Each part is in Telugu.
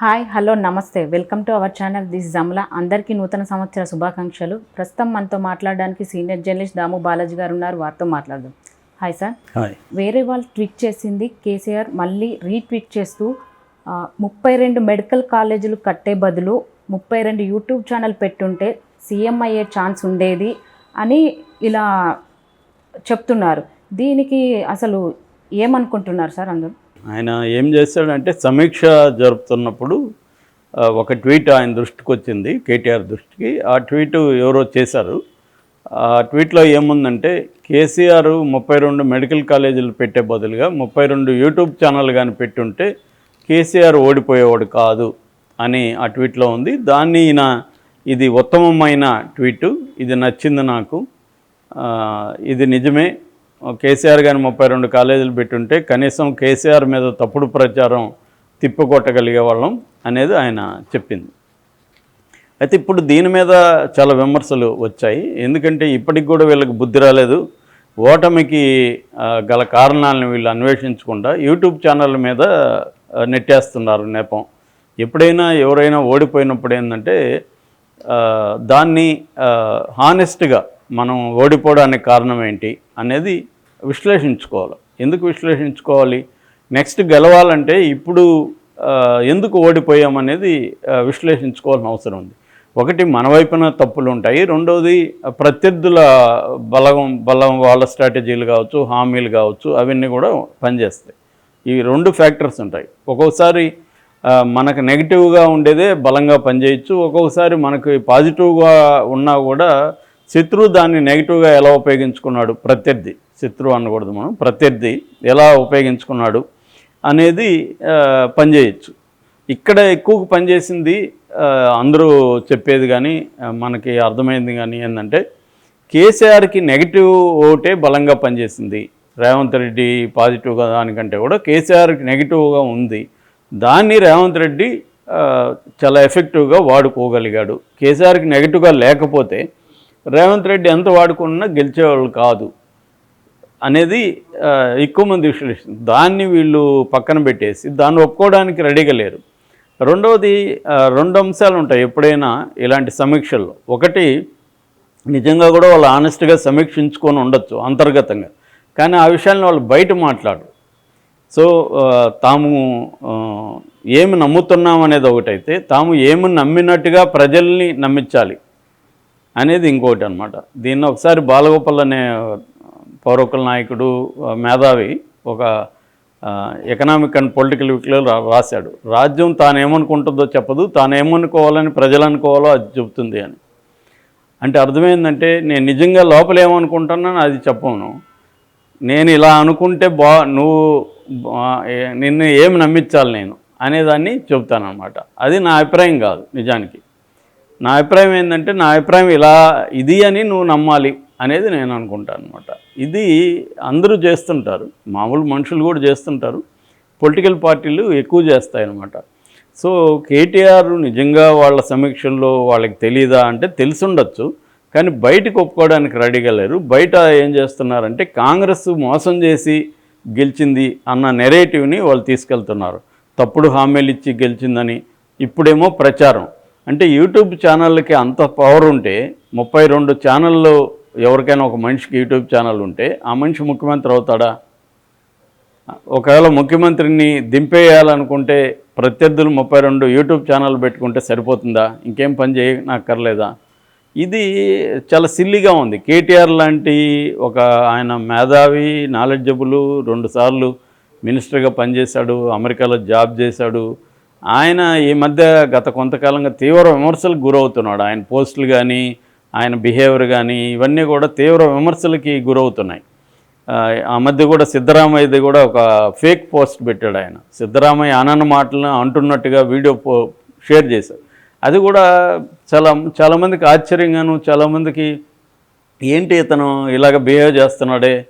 హాయ్ హలో నమస్తే. Welcome to our channel. This జమ్లా అందరికీ నూతన సంవత్సర శుభాకాంక్షలు. ప్రస్తుతం మనతో మాట్లాడడానికి సీనియర్ జర్నలిస్ట్ దాము బాలాజీ గారు ఉన్నారు. వారితో మాట్లాడదాం. Hi sir. హాయ్. వేరే వాళ్ళు ట్వీట్ చేసింది కేసీఆర్. మళ్ళీ రీట్వీట్ చేస్తూ ముప్పై రెండు మెడికల్ కాలేజీలు కట్టే బదులు ముప్పై రెండు యూట్యూబ్ ఛానల్ పెట్టుంటే సీఎం అయ్యే ఛాన్స్ ఉండేది అని ఇలా చెప్తున్నారు. దీనికి అసలు ఏమనుకుంటున్నారు సార్ అందరూ? ఆయన ఏం చేశాడంటే సమీక్ష జరుపుతున్నప్పుడు ఒక ట్వీట్ ఆయన దృష్టికి వచ్చింది కేటీఆర్ దృష్టికి. ఆ ట్వీట్ ఎవరో చేశారు. ఆ ట్వీట్లో ఏముందంటే కేసీఆర్ ముప్పై రెండు మెడికల్ కాలేజీలు పెట్టే బదులుగా ముప్పై రెండు యూట్యూబ్ ఛానల్ కానీ పెట్టుంటే కేసీఆర్ ఓడిపోయేవాడు కాదు అని ఆ ట్వీట్లో ఉంది. దాన్ని ఈయన ఇది ఉత్తమమైన ట్వీటు ఇది నచ్చింది నాకు. ఇది నిజమే. కేసీఆర్ గారిని ముప్పై రెండు కాలేజీలు పెట్టుంటే కనీసం కేసీఆర్ మీద తప్పుడు ప్రచారం తిప్పికొట్టగలిగే వాళ్ళం అనేది ఆయన చెప్పింది. అయితే ఇప్పుడు దీని మీద చాలా విమర్శలు వచ్చాయి. ఎందుకంటే ఇప్పటికి కూడా వీళ్ళకి బుద్ధి రాలేదు. ఓటమికి గల కారణాలను వీళ్ళు అన్వేషించకుండా యూట్యూబ్ ఛానళ్ళ మీద నెట్టేస్తున్నారు నేపం. ఎప్పుడైనా ఎవరైనా ఓడిపోయినప్పుడు ఏంటంటే దాన్ని హానెస్ట్గా మనం ఓడిపోవడానికి కారణం ఏంటి అనేది విశ్లేషించుకోవాలి. ఎందుకు విశ్లేషించుకోవాలి? నెక్స్ట్ గెలవాలంటే ఇప్పుడు ఎందుకు ఓడిపోయామనేది విశ్లేషించుకోవాల్సిన అవసరం ఉంది. ఒకటి మన వైపున తప్పులు ఉంటాయి. రెండవది ప్రత్యర్థుల బలం బలం వాళ్ళ స్ట్రాటజీలు కావచ్చు హామీలు కావచ్చు అవన్నీ కూడా పనిచేస్తాయి. ఈ రెండు ఫ్యాక్టర్స్ ఉంటాయి. ఒక్కొక్కసారి మనకు నెగిటివ్గా ఉండేదే బలంగా పనిచేయచ్చు. ఒక్కొక్కసారి మనకి పాజిటివ్గా ఉన్నా కూడా శత్రువు దాన్ని నెగిటివ్గా ఎలా ఉపయోగించుకున్నాడు? ప్రత్యర్థి. శత్రువు అనకూడదు మనం. ప్రత్యర్థి ఎలా ఉపయోగించుకున్నాడు అనేది పనిచేయచ్చు. ఇక్కడ ఎక్కువ పనిచేసింది అందరూ చెప్పేది కానీ మనకి అర్థమైంది కానీ ఏంటంటే కేసీఆర్కి నెగిటివ్ ఓటే బలంగా పనిచేసింది. రేవంత్ రెడ్డి పాజిటివ్గా దానికంటే కూడా కేసీఆర్కి నెగిటివ్గా ఉంది. దాన్ని రేవంత్ రెడ్డి చాలా ఎఫెక్టివ్గా వాడుకోగలిగాడు. కేసీఆర్కి నెగిటివ్గా లేకపోతే రేవంత్ రెడ్డి ఎంత వాడుకున్నా గెలిచేవాళ్ళు కాదు అనేది ఎక్కువ మంది విశ్లేషిస్తుంది దాన్ని వీళ్ళు పక్కన పెట్టేసి దాన్ని ఒప్పుకోవడానికి రెడీగా లేరు. రెండవది రెండు అంశాలు ఉంటాయి ఎప్పుడైనా ఇలాంటి సమీక్షల్లో. ఒకటి నిజంగా కూడా వాళ్ళు ఆనెస్ట్గా సమీక్షించుకొని ఉండొచ్చు అంతర్గతంగా. కానీ ఆ విషయాన్ని వాళ్ళు బయట మాట్లాడరు. సో తాము ఏమి నమ్ముతున్నాం అనేది ఒకటైతే తాము ఏమి నమ్మినట్టుగా ప్రజల్ని నమ్మించాలి. అనేది ఇంకోటి అనమాట దీన్ని ఒకసారి బాలగోపాల్ అనే పౌరకుల నాయకుడు మేధావి ఒక ఎకనామిక్ అండ్ పొలిటికల్ వీక్లో రా రాశాడు. రాజ్యం తాను ఏమనుకుంటుందో చెప్పదు తాను ఏమనుకోవాలని ప్రజలు అనుకోవాలో అది చెబుతుంది అని. అంటే అర్థమైందంటే నేను నిజంగా లోపల ఏమనుకుంటున్నాను అది చెప్పను. నేను ఇలా అనుకుంటే బా నువ్వు నిన్ను ఏమి నమ్మించాలి నేను అనేదాన్ని చెబుతానమాట అది నా అభిప్రాయం కాదు నిజానికి. నా అభిప్రాయం ఏంటంటే నా అభిప్రాయం ఇలా ఇది అని నువ్వు నమ్మాలి అనేది నేను అనుకుంటాను అనమాట ఇది అందరూ చేస్తుంటారు మామూలు మనుషులు కూడా చేస్తుంటారు పొలిటికల్ పార్టీలు ఎక్కువ చేస్తాయన్నమాట సో కేటీఆర్ నిజంగా వాళ్ళ సమీక్షల్లో వాళ్ళకి తెలియదా అంటే తెలిసుండొచ్చు కానీ బయటకు ఒప్పుకోవడానికి రెడీగా లేరు. బయట ఏం చేస్తున్నారంటే కాంగ్రెస్ మోసం చేసి గెలిచింది అన్న నెరేటివ్ని వాళ్ళు తీసుకెళ్తున్నారు. తప్పుడు హామీలు ఇచ్చి గెలిచిందని ఇప్పుడేమో ప్రచారం. అంటే యూట్యూబ్ ఛానళ్ళకి అంత పవర్ ఉంటే ముప్పై రెండు ఛానళ్ళు ఎవరికైనా ఒక మనిషికి యూట్యూబ్ ఛానల్ ఉంటే ఆ మనిషి ముఖ్యమంత్రి అవుతాడా? ఒకవేళ ముఖ్యమంత్రిని దింపేయాలనుకుంటే ప్రత్యర్థులు ముప్పై రెండు యూట్యూబ్ ఛానల్ పెట్టుకుంటే సరిపోతుందా? ఇంకేం పని చేయనక్కర్లేదా? ఇది చాలా సిల్లిగా ఉంది. కేటీఆర్ లాంటి ఒక ఆయన మేధావి నాలెడ్జబుల్ రెండుసార్లు మినిస్టర్గా పనిచేశాడు అమెరికాలో జాబ్ చేశాడు ఆయన ఈ మధ్య గత కొంతకాలంగా తీవ్ర విమర్శలకు గురవుతున్నాడు. ఆయన పోస్టులు కానీ ఆయన బిహేవియర్ కానీ ఇవన్నీ కూడా తీవ్ర విమర్శలకి గురవుతున్నాయి. ఆ, మధ్య కూడా సిద్ధరామయ్యది కూడా ఒక ఫేక్ పోస్ట్ పెట్టాడు ఆయన. సిద్ధరామయ్య అనన్న మాటలను అంటున్నట్టుగా వీడియో పో షేర్ చేశారు. అది కూడా చాలా చాలామందికి ఆశ్చర్యంగాను చాలామందికి ఏంటి ఇతను ఇలాగ బిహేవ్ చేస్తున్నాడే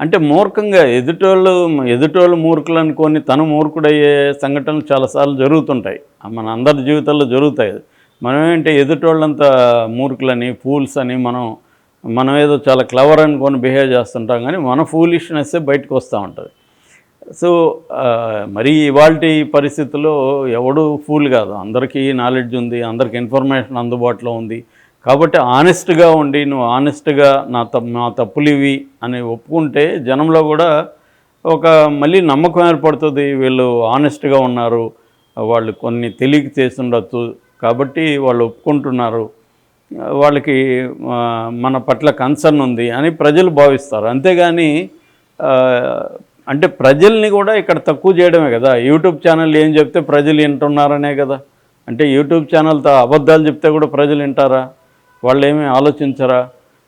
అంటే మూర్ఖంగా ఎదుటోళ్ళు ఎదుటోళ్ళు మూర్ఖులు అనుకొని తను మూర్ఖుడయ్యే సంఘటనలు చాలాసార్లు జరుగుతుంటాయి. మన అందరి జీవితాల్లో జరుగుతాయి మనం ఏంటంటే ఎదుటోళ్ళంతా మూర్ఖులని ఫూల్స్ అని మనం మనం ఏదో చాలా క్లవర్ అనుకొని బిహేవ్ చేస్తుంటాం కానీ మన ఫూలిష్నెస్సే బయటకు వస్తూ ఉంటుంది. సో మరి ఇవాళ పరిస్థితుల్లో ఎవడు ఫూల్ కాదు. అందరికీ నాలెడ్జ్ ఉంది అందరికి ఇన్ఫర్మేషన్ అందుబాటులో ఉంది. కాబట్టి ఆనెస్ట్గా ఉండి నువ్వు ఆనెస్ట్గా నా తప్పు నా తప్పులు ఇవి అని ఒప్పుకుంటే జనంలో కూడా ఒక మళ్ళీ నమ్మకం ఏర్పడుతుంది. వీళ్ళు ఆనెస్ట్గా ఉన్నారు. వాళ్ళు కొన్ని తెలియక చేస్తుండొచ్చు. కాబట్టి వాళ్ళు ఒప్పుకుంటున్నారు. వాళ్ళకి మన పట్ల కన్సర్న్ ఉంది అని ప్రజలు భావిస్తారు. అంతేగాని అంటే ప్రజల్ని కూడా ఇక్కడ తక్కువ చేయడమే కదా. యూట్యూబ్ ఛానల్ ఏం చెప్తే ప్రజలు వింటున్నారనే కదా. అంటే యూట్యూబ్ ఛానల్తో అబద్ధాలు చెప్తే కూడా ప్రజలు వింటారా? వాళ్ళు ఏమీ ఆలోచించరా?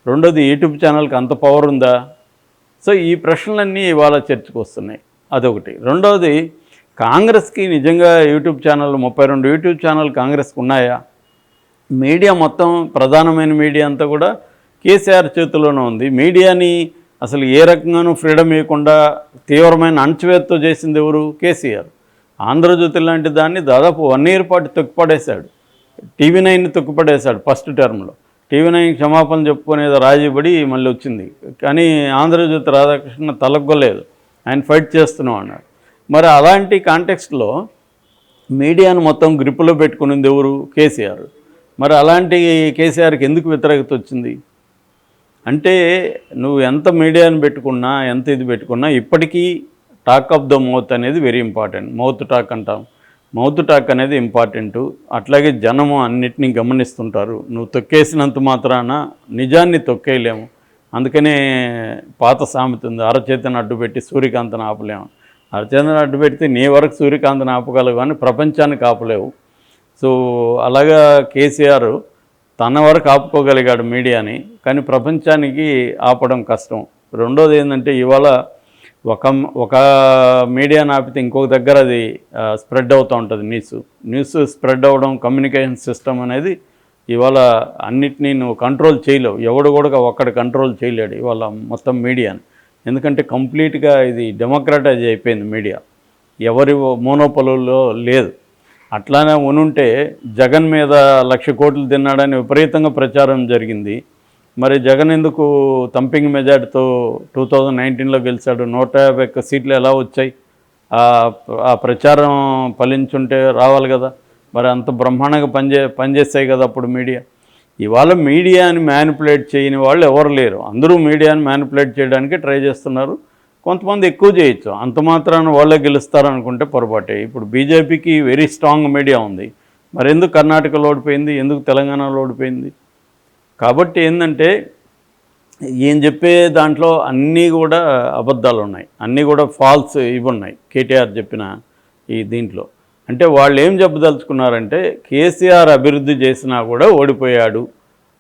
రెండోది యూట్యూబ్ ఛానల్కి అంత పవర్ ఉందా? సో ఈ ప్రశ్నలన్నీ ఇవాళ చర్చకు వస్తున్నాయి అదొకటి. రెండవది కాంగ్రెస్కి నిజంగా యూట్యూబ్ ఛానల్ ముప్పై రెండు యూట్యూబ్ ఛానల్ కాంగ్రెస్కి ఉన్నాయా? మీడియా మొత్తం ప్రధానమైన మీడియా అంతా కూడా కేసీఆర్ చేతిలోనే ఉంది. మీడియాని అసలు ఏ రకంగానూ ఫ్రీడమ్ ఇవ్వకుండా తీవ్రమైన అణచివేతతో చేసింది ఎవరు? కేసీఆర్. ఆంధ్రజ్యోతి లాంటి దాన్ని దాదాపు వన్ ఇయర్ పాటు తొక్కిపడేశాడు. టీవీ నైన్ తొక్కిపడేశాడు ఫస్ట్ టర్మ్లో. టీవీ నైన్ క్షమాపణ చెప్పుకునేది రాజీపడి మళ్ళీ వచ్చింది. కానీ ఆంధ్రజ్యోతి రాధాకృష్ణ తలగ్గలేదు. ఆయన ఫైట్ చేస్తున్నాం అన్నాడు. మరి అలాంటి కాంటెక్స్ట్లో మీడియాను మొత్తం గ్రిప్పులో పెట్టుకునింది ఎవరు? కేసీఆర్. మరి అలాంటి కేసీఆర్కి ఎందుకు వ్యతిరేకత వచ్చింది? అంటే నువ్వు ఎంత మీడియాను పెట్టుకున్నా ఎంత ఇది పెట్టుకున్నా ఇప్పటికీ టాక్ ఆఫ్ ద మౌత్ అనేది వెరీ ఇంపార్టెంట్. మౌత్ టాక్ అంటాం. మౌత్ టాక్ అనేది ఇంపార్టెంటు. అట్లాగే జనము అన్నిటినీ గమనిస్తుంటారు. నువ్వు తొక్కేసినంత మాత్రాన నిజాన్ని తొక్కేయలేము. అందుకనే పాత సామెత ఉంది అరచేతను అడ్డుపెట్టి సూర్యకాంతను ఆపలేము. అరచేతను అడ్డు పెడితే నీ వరకు సూర్యకాంతను ఆపగలవు కానీ ప్రపంచానికి ఆపలేవు సో అలాగా కేసీఆర్ తన వరకు ఆపుకోగలిగాడు మీడియాని కానీ ప్రపంచానికి ఆపడం కష్టం. రెండోది ఏంటంటే ఇవాళ ఒక ఒక మీడియా ఆపితే ఇంకొక దగ్గర అది స్ప్రెడ్ అవుతూ ఉంటుంది న్యూస్ న్యూస్ స్ప్రెడ్ అవ్వడం కమ్యూనికేషన్ సిస్టమ్ అనేది ఇవాళ అన్నిటినీ నువ్వు కంట్రోల్ చేయలేవు. ఎవడు కూడా ఒక్కడు కంట్రోల్ చేయలేడు ఇవాళ మొత్తం మీడియాని. ఎందుకంటే కంప్లీట్గా ఇది డెమోక్రటైజ్ అయిపోయింది మీడియా. ఎవరి మోనోపలులో లేదు. అట్లానే ఉనుంటే జగన్ మీద లక్ష కోట్లు తిన్నాడని విపరీతంగా ప్రచారం జరిగింది. మరి జగన్ ఎందుకు తంపింగ్ మెజార్టీతో టూ థౌజండ్ నైన్టీన్లో గెలిచాడు? నూట యాభై ఒక్క సీట్లు ఎలా వచ్చాయి? ఆ- ప్రచారం ఫలించుంటే రావాలి కదా. మరి అంత బ్రహ్మాండంగా పనిచే పనిచేస్తాయి కదా అప్పుడు మీడియా. ఇవాళ మీడియాని మ్యానిపులేట్ చేయని వాళ్ళు ఎవరు లేరు. అందరూ మీడియాని మ్యానిపులేట్ చేయడానికి ట్రై చేస్తున్నారు. కొంతమంది ఎక్కువ చేయొచ్చు. అంత మాత్రాన వాళ్ళే గెలుస్తారు అనుకుంటే పొరపాటే. ఇప్పుడు బీజేపీకి వెరీ స్ట్రాంగ్ మీడియా ఉంది. మరి ఎందుకు కర్ణాటకలో ఓడిపోయింది? ఎందుకు తెలంగాణలో ఓడిపోయింది? కాబట్టి ఏంటంటే ఈయన చెప్పే దాంట్లో అన్నీ కూడా అబద్ధాలు ఉన్నాయి అన్నీ కూడా ఫాల్స్ ఇవి ఉన్నాయి కేటీఆర్ చెప్పిన ఈ దీంట్లో. అంటే వాళ్ళు ఏం చెప్పదలుచుకున్నారంటే కేసీఆర్ అభివృద్ధి చేసినా కూడా ఓడిపోయాడు.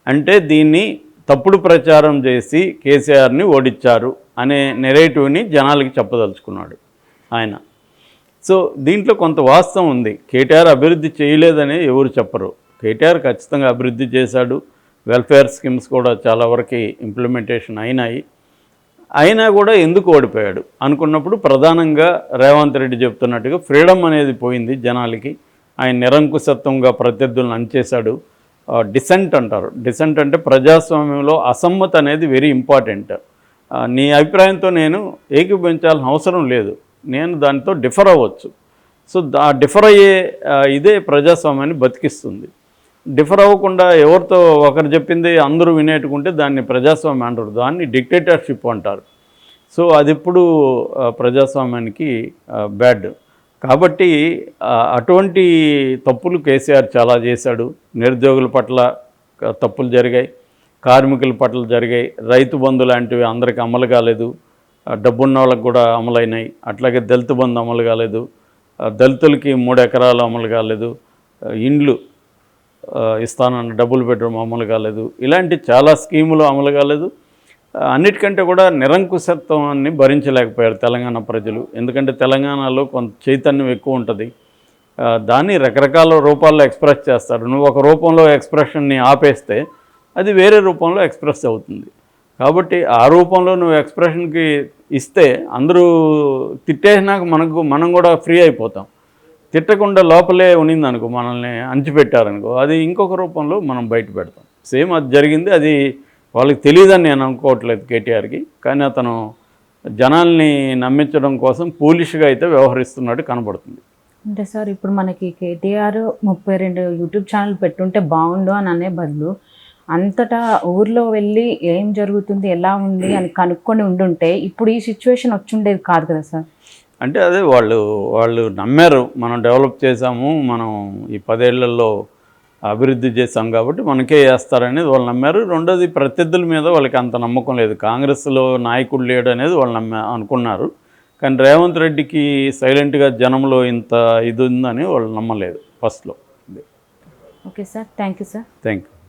అంటే దీన్ని తప్పుడు ప్రచారం చేసి కేసీఆర్ని ఓడించారు అనే నెరేటివ్ని జనాలకి చెప్పదలుచుకున్నాడు ఆయన. సో దీంట్లో కొంత వాస్తవం ఉంది. కేటీఆర్ అభివృద్ధి చేయలేదని ఎవరు చెప్పరు. కేటీఆర్ ఖచ్చితంగా అభివృద్ధి చేశాడు. వెల్ఫేర్ స్కీమ్స్ కూడా చాలా వరకు ఇంప్లిమెంటేషన్ అయినాయి. అయినా కూడా ఎందుకు ఓడిపోయాడు? అనుకున్నప్పుడు ప్రధానంగా రేవంత్ రెడ్డి చెప్తున్నట్టుగా ఫ్రీడమ్ అనేది పోయింది జనాలకి. ఆయన నిరంకుశత్వంగా ప్రత్యర్థులను అంచేశాడు. డిసెంట్ అంటారు. డిసెంట్ అంటే ప్రజాస్వామ్యంలో అసమ్మతి అనేది వెరీ ఇంపార్టెంట్ నీ అభిప్రాయంతో నేను ఏకీభవించాల్సిన అవసరం లేదు. నేను దానితో డిఫర్ అవ్వచ్చు. సో ఆ డిఫర్ అయ్యే ఇదే ప్రజాస్వామ్యాన్ని బతికిస్తుంది. డిఫర్ అవ్వకుండా ఎవరితో ఒకరు చెప్పింది అందరూ వినేట్టుకుంటే దాన్ని ప్రజాస్వామ్యం అంటారు. దాన్ని డిక్టేటర్షిప్ అంటారు. సో అది ఎప్పుడు ప్రజాస్వామ్యానికి బ్యాడ్ కాబట్టి అటువంటి తప్పులు కేసీఆర్ చాలా చేశాడు. నిరుద్యోగుల పట్ల తప్పులు జరిగాయి. కార్మికుల పట్ల జరిగాయి. రైతు బంధు లాంటివి అందరికి అమలు కాలేదు. డబ్బున్న వాళ్ళకి కూడా అమలైనాయి. అట్లాగే దళిత బంధు అమలు కాలేదు. దళితులకి మూడు ఎకరాలు అమలు కాలేదు. ఇండ్లు ఇస్తానన్న డబ్బులు బెడ్రూమ్ అమలు కాలేదు. ఇలాంటి చాలా స్కీములు అమలు కాలేదు. అన్నిటికంటే కూడా నిరంకుశత్వాన్ని భరించలేకపోయారు తెలంగాణ ప్రజలు. ఎందుకంటే తెలంగాణలో కొంత చైతన్యం ఎక్కువ ఉంటుంది. దాన్ని రకరకాల రూపాల్లో ఎక్స్ప్రెస్ చేస్తారు. నువ్వు ఒక రూపంలో ఎక్స్ప్రెషన్ని ఆపేస్తే అది వేరే రూపంలో ఎక్స్ప్రెస్ అవుతుంది. కాబట్టి ఆ రూపంలో నువ్వు ఎక్స్ప్రెషన్కి ఇస్తే అందరూ తిట్టేసినాక మనకు మనం కూడా ఫ్రీ అయిపోతాం. తిట్టకుండా లోపలే ఉన్నింది అనుకో మనల్ని అంచిపెట్టారనుకో అది ఇంకొక రూపంలో మనం బయట పెడతాం. సేమ్ అది జరిగింది అది వాళ్ళకి తెలియదని నేను అనుకోవట్లేదు కేటీఆర్కి కానీ అతను జనాల్ని నమ్మించడం కోసం పోలిష్గా అయితే వ్యవహరిస్తున్నట్టు కనబడుతుంది. అంటే సార్ ఇప్పుడు మనకి కేటీఆర్ ముప్పై రెండు యూట్యూబ్ ఛానల్ పెట్టుంటే బాగుండు అని అనే బదులు అంతటా ఊర్లో వెళ్ళి ఏం జరుగుతుంది ఎలా ఉంది అని కనుక్కొని ఉండుంటే ఇప్పుడు ఈ సిచ్యువేషన్ వచ్చుండేది కాదు కదా సార్? అంటే అదే వాళ్ళు వాళ్ళు నమ్మారు మనం డెవలప్ చేసాము మనం ఈ పదేళ్ళలో అభివృద్ధి చేసాం కాబట్టి మనకే వేస్తారనేది వాళ్ళు నమ్మారు. రెండోది ప్రత్యర్థుల మీద వాళ్ళకి అంత నమ్మకం లేదు. కాంగ్రెస్లో నాయకుడు లేడు అనేది వాళ్ళు నమ్మ అనుకున్నారు. కానీ రేవంత్ రెడ్డికి సైలెంట్గా జనంలో ఇంత ఇది ఉందని వాళ్ళు నమ్మలేదు ఫస్ట్లో. Okay sir. Thank you sir. Thank you